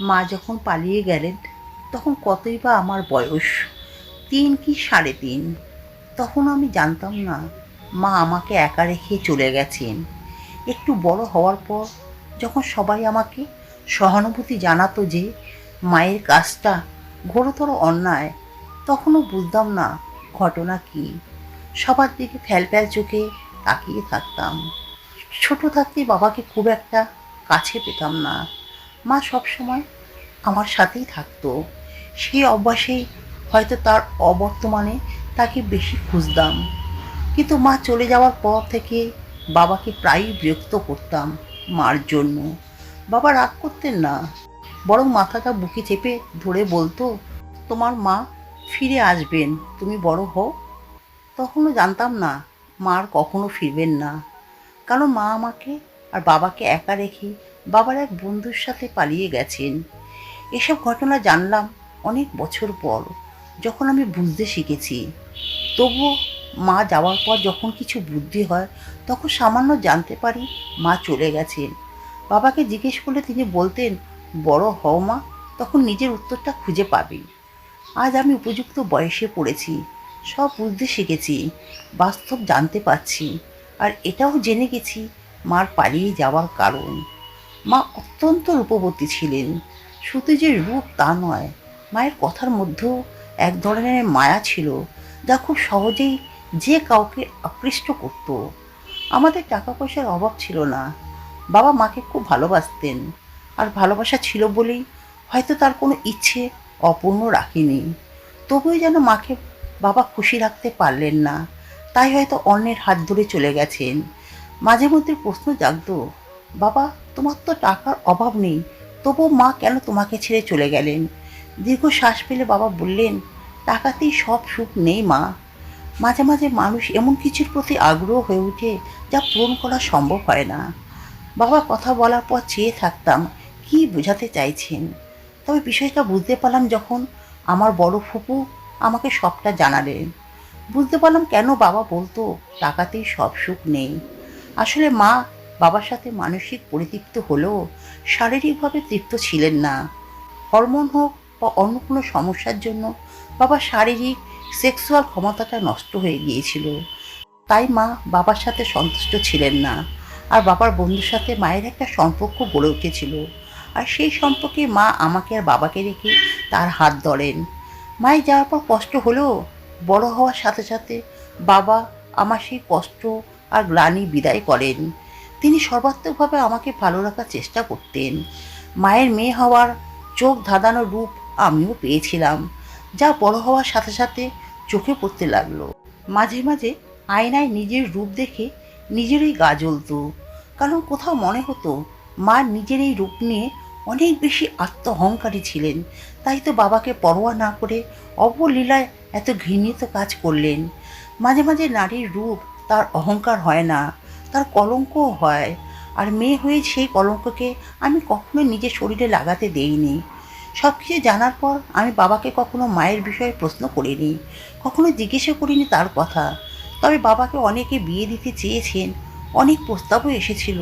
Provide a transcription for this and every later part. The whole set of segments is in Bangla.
মা যখন পালিয়ে গেলেন, তখন কতই বা আমার বয়স? তিন কি সাড়ে তিন? তখন আমি জানতাম না মা আমাকে একা রেখে চলে গেছেন। একটু বড় হওয়ার পর যখন সবাই আমাকে সহানুভূতি জানাতো যে মায়ের কাজটা ঘোরতর অন্যায়, তখনও বুঝতাম না ঘটনা কি। সবার দিকে ফ্যাল ফ্যাল চোখে তাকিয়ে থাকতাম। ছোট থাকতে বাবাকে খুব একটা কাছে পেতাম না। মা সবসময় আমার সাথেই থাকতো। সেই অভ্যাসেই হয়তো তার অবর্তমানে তাকে বেশি খুঁজতাম। কিন্তু মা চলে যাওয়ার পর থেকে বাবাকে প্রায়ই বিরক্ত করতাম মার জন্য। বাবা রাগ করতেন না, বরং মাথাটা বুকে চেপে ধরে বলতো, তোমার মা ফিরে আসবেন, তুমি বড় হও। তখনও জানতাম না, মা আর কখনো ফিরবেন না। কারণ মা আমাকে আর বাবাকে একা রেখে বাবার এক বন্ধুর সাথে পালিয়ে গেছেন। এসব ঘটনা জানলাম অনেক বছর পর, যখন আমি বুঝতে শিখেছি। তবুও মা যাওয়ার পর যখন কিছু বুদ্ধি হয়, তখন সামান্য জানতে পারি মা চলে গেছেন। বাবাকে জিজ্ঞেস করলে তিনি বলতেন, বড় হও মা, তখন নিজের উত্তরটা খুঁজে পাবি। আজ আমি উপযুক্ত বয়সে পড়েছি, সব বুঝতে শিখেছি, বাস্তব জানতে পারছি, আর এটাও জেনে গেছি মার পালিয়ে যাওয়ার কারণ। মা অত্যন্ত রূপবতী ছিলেন। শুধু যে রূপ তা নয়, মায়ের কথার মধ্যেও এক ধরনের মায়া ছিল, যা খুব সহজেই যে কাউকে আকৃষ্ট করত। আমাদের টাকা পয়সার অভাব ছিল না। বাবা মাকে খুব ভালোবাসতেন, আর ভালোবাসা ছিল বলেই হয়তো তার কোনো ইচ্ছে অপূর্ণ রাখিনি। তবুই যেন মাকে বাবা খুশি রাখতে পারলেন না, তাই হয়তো অন্যের হাত ধরে চলে গেছেন। মাঝে মধ্যে প্রশ্ন জাগতো বাবা, তোমার তো টাকার অভাব নেই। তবু মা কেন তোমাকে ছেড়ে চলে গেলেন? দীর্ঘ শ্বাস ফেলে বাবা বললেন, টাকাতেই সব সুখ নেই মা। মাঝে মাঝে মানুষ এমন কিছুর প্রতি আগ্রহ হয়ে ওঠে যা পূরণ করা সম্ভব হয় না। বাবা কথা বলার পর চেয়ে থাকতাম, কি বোঝাতে চাইছেন? তবে বিষয়টা বুঝতে পারলাম যখন আমার বড় ফুপু আমাকে সবটা জানালেন। বুঝতে পারলাম কেন বাবা বলতো, টাকাতেই সব সুখ নেই। আসলে মা বাবার সাথে মানসিক পরিতৃপ্ত হলেও শারীরিকভাবে তৃপ্ত ছিলেন না। হরমোন হোক বা অন্য কোনো সমস্যার জন্য বাবার শারীরিক, সেক্সুয়াল ক্ষমতাটা নষ্ট হয়ে গিয়েছিল। তাই মা বাবার সাথে সন্তুষ্ট ছিলেন না আর বাবার বন্ধুর সাথে মায়ের একটা সম্পর্ক গড়ে উঠেছিল। আর সেই সম্পর্কে মা আমাকে আর বাবাকে রেখে তার হাত ধরেন। মায়ের যাওয়ার পর কষ্ট হলেও বড় হওয়ার সাথে সাথে বাবা আমার সেই কষ্ট আর গ্লানি বিদায় করেন। তিনি সর্বাত্মকভাবে আমাকে ভালো রাখার চেষ্টা করতেন। মায়ের মেয়ে হওয়ার চোখ ধাঁধানো রূপ আমিও পেয়েছিলাম, যা বড় হওয়ার সাথে সাথে চোখে পড়তে লাগল। মাঝে মাঝে আয়নায় নিজের রূপ দেখে নিজেরই গা জ্বলতো, কারণ কোথাও মনে হতো মা নিজের এই রূপ নিয়ে অনেক বেশি আত্ম অহংকারী ছিলেন, তাই তো বাবাকে পরোয়া না করে অবলীলায় এত ঘৃণিত কাজ করলেন। মাঝে মাঝে নারীর রূপ তার অহংকার হয় না। তার কলঙ্কও হয়। আর মেয়ে হয়ে সেই কলঙ্ককে আমি কখনো নিজের শরীরে লাগাতে দেইনি। সব কিছু জানার পর আমি বাবাকে কখনো মায়ের বিষয়ে প্রশ্ন করিনি, কখনো জিজ্ঞেসও করিনি তার কথা। তবে বাবাকে অনেকে বিয়ে দিতে চেয়েছেন, অনেক প্রস্তাবও এসেছিল।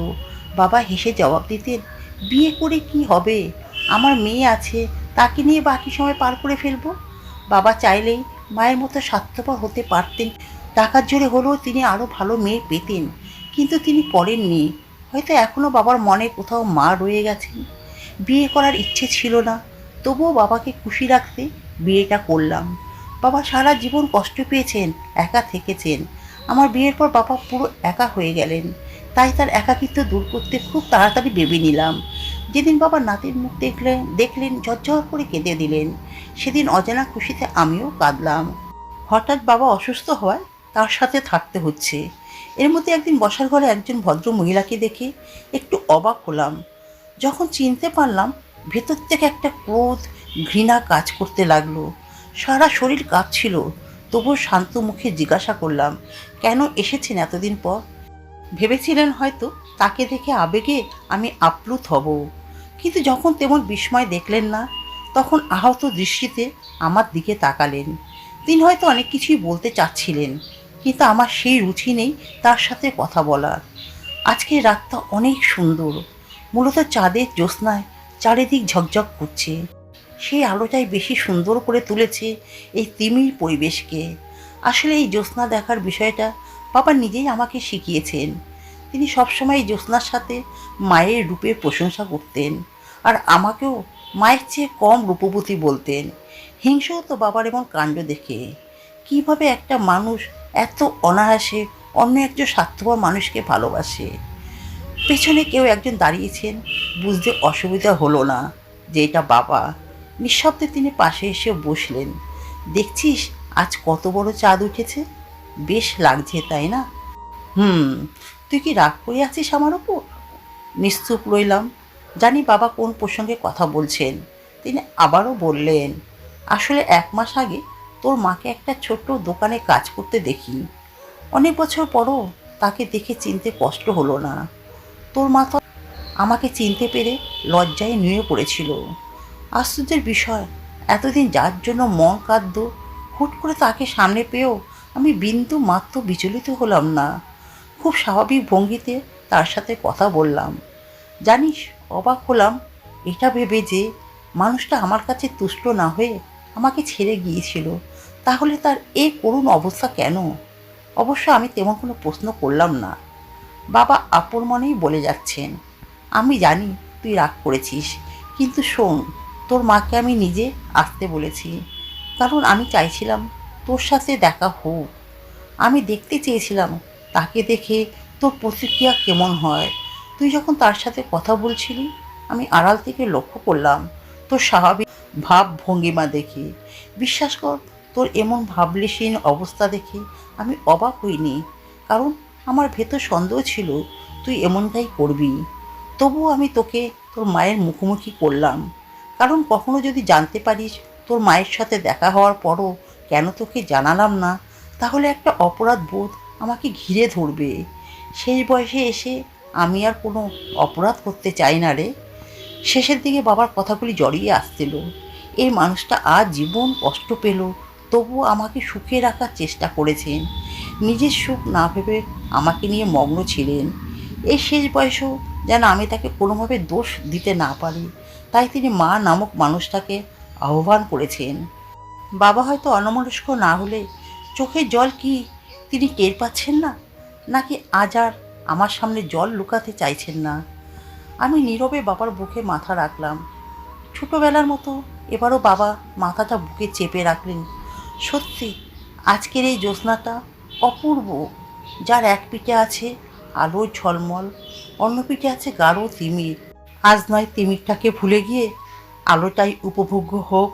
বাবা হেসে জবাব দিতেন, বিয়ে করে কি হবে? আমার মেয়ে আছে, তাকে নিয়ে বাকি সময় পার করে ফেলব? বাবা চাইলেই মায়ের মতো স্বার্থপর হতে পারতেন টাকার জোরে হলেও তিনি আরও ভালো মেয়ে পেতেন। কিন্তু তিনি পড়েননি হয়তো এখনও বাবার মনে কোথাও মা রয়ে গেছেন। বিয়ে করার ইচ্ছে ছিল না। তবুও বাবাকে খুশি রাখতে বিয়েটা করলাম। বাবা সারা জীবন কষ্ট পেয়েছেন, একা থেকেছেন। আমার বিয়ের পর বাবা পুরো একা হয়ে গেলেন। তাই তার একাকিত্ব দূর করতে খুব তাড়াতাড়ি ভেবে নিলাম। যেদিন বাবা নাতির মুখ দেখলেন দেখলেন, ঝরঝর করে কেঁদে দিলেন। সেদিন অজানা খুশিতে আমিও কাঁদলাম। হঠাৎ বাবা অসুস্থ হওয়ায় তার সাথে থাকতে হচ্ছে। এর মধ্যে একদিন বসার ঘরে একজন ভদ্র মহিলাকে দেখে একটু অবাক হলাম। যখন চিনতে পারলাম, ভেতর থেকে একটা ক্রোধ, ঘৃণা কাজ করতে লাগল। সারা শরীর কাঁপছিল, তবুও শান্ত মুখে জিজ্ঞাসা করলাম, কেন এসেছেন এতদিন পর? ভেবেছিলেন হয়তো তাকে দেখে আবেগে আমি আপ্লুত হব। কিন্তু যখন তেমন বিস্ময় দেখলেন না, তখন আহত দৃষ্টিতে আমার দিকে তাকালেন। তিনি হয়তো অনেক কিছুই বলতে চাচ্ছিলেন। কিন্তু আমার সেই রুচি নেই তার সাথে কথা বলার। আজকের রাতটা অনেক সুন্দর। মূলত চাঁদের জ্যোৎস্নায় চারিদিক ঝকঝক করছে। সেই আলোটাই বেশি সুন্দর করে তুলেছে এই তিমির পরিবেশকে। আসলে এই জ্যোৎস্না দেখার বিষয়টা বাবা নিজেই আমাকে শিখিয়েছেন। তিনি সবসময় এই জ্যোৎস্নার সাথে মায়ের রূপের প্রশংসা করতেন আর আমাকেও মায়ের চেয়ে কম রূপবতী বলতেন। হিংসেও তো বাবার এমন কাণ্ড দেখে। কীভাবে একটা মানুষ এত অনায়াসে অন্য একজন স্বার্থপর মানুষকে ভালোবাসে। পেছনে কেউ একজন দাঁড়িয়েছেন, বুঝতে অসুবিধা হলো না যে এটা বাবা। নিঃশব্দে তিনি পাশে এসে বসলেন। দেখছিস, আজ কত বড় চাঁদ উঠেছে? বেশ লাগছে, তাই না? হুম, তুই কি রাগ করে আছিস আমার ওপর? নিশ্চুপ রইলাম। জানি বাবা কোন প্রসঙ্গে কথা বলছেন। তিনি আবারও বললেন, আসলে এক মাস আগে তোর মাকে একটা ছোট্ট দোকানে কাজ করতে দেখি। অনেক বছর পরও তাকে দেখে চিনতে কষ্ট হলো না। তোর মা তো আমাকে চিনতে পেরে লজ্জায় নুয়ে পড়েছিল। আশ্চর্যের বিষয়, এতদিন যার জন্য মন কাঁদ্য হুট করে তাকে সামনে পেয়েও আমি বিন্দু মাত্র বিচলিত হলাম না। খুব স্বাভাবিক ভঙ্গিতে তার সাথে কথা বললাম। জানিস, অবাক হলাম, এটা ভেবে যে মানুষটা আমার কাছে তুষ্ট না হয়ে আমাকে ছেড়ে গিয়েছিল। তাহলে তার এই করুণ অবস্থা কেন? অবশ্য আমি তেমন কোনো প্রশ্ন করলাম না। বাবা আপন মনেই বলে যাচ্ছেন, আমি জানি তুই রাগ করেছিস, কিন্তু শোন, তোর মাকে আমি নিজে আসতে বলেছি। কারণ আমি চাইছিলাম তোর সাথে দেখা হোক। আমি দেখতে চেয়েছিলাম তাকে দেখে তোর প্রতিক্রিয়া কেমন হয়। তুই যখন তার সাথে কথা বলছিলি, আমি আড়াল থেকে লক্ষ্য করলাম তোর স্বাভাবিক ভাব ভঙ্গিমা দেখে। বিশ্বাস কর তোর এমন ভাবলেশীন অবস্থা দেখে আমি অবাক হইনি। কারণ আমার ভেতর সন্দেহ ছিল, তুই এমনটাই করবি। তবুও আমি তোকে তোর মায়ের মুখোমুখি করলাম। কারণ কখনো যদি জানতে পারিস তোর মায়ের সাথে দেখা হওয়ার পরও কেন তোকে জানালাম না, তাহলে একটা অপরাধ বোধ আমাকে ঘিরে ধরবে। শেষ বয়সে এসে আমি আর কোনো অপরাধ করতে চাই না রে। শেষের দিকে বাবার কথাগুলি জড়িয়ে আসছিল। এই মানুষটা আজ জীবন কষ্ট পেল তবুও আমাকে সুখে রাখার চেষ্টা করেছেন। নিজের সুখ না ভেবে আমাকে নিয়ে মগ্ন ছিলেন। এই শেষ বয়সেও যেন আমি তাকে কোনোভাবে দোষ দিতে না পারি, তাই তিনি মা নামক মানুষটাকে আহ্বান করেছেন। বাবা হয়তো অনমনস্ক না হলে চোখের জল কি তিনি টের পাচ্ছেন না? নাকি আজ আর আমার সামনে জল লুকাতে চাইছেন না? আমি নীরবে বাবার বুকে মাথা রাখলাম। ছোটোবেলার মতো এবারও বাবা মাথাটা বুকে চেপে রাখলেন। সত্যি, আজকের এই জ্যোৎস্নাটা অপূর্ব, যার এক পিঠে আছে আলো ঝলমল, অন্য পিঠে আছে গাঢ় তিমির। আজ নয় তিমিরটাকে ভুলে গিয়ে আলোটাই উপভোগ্য হোক।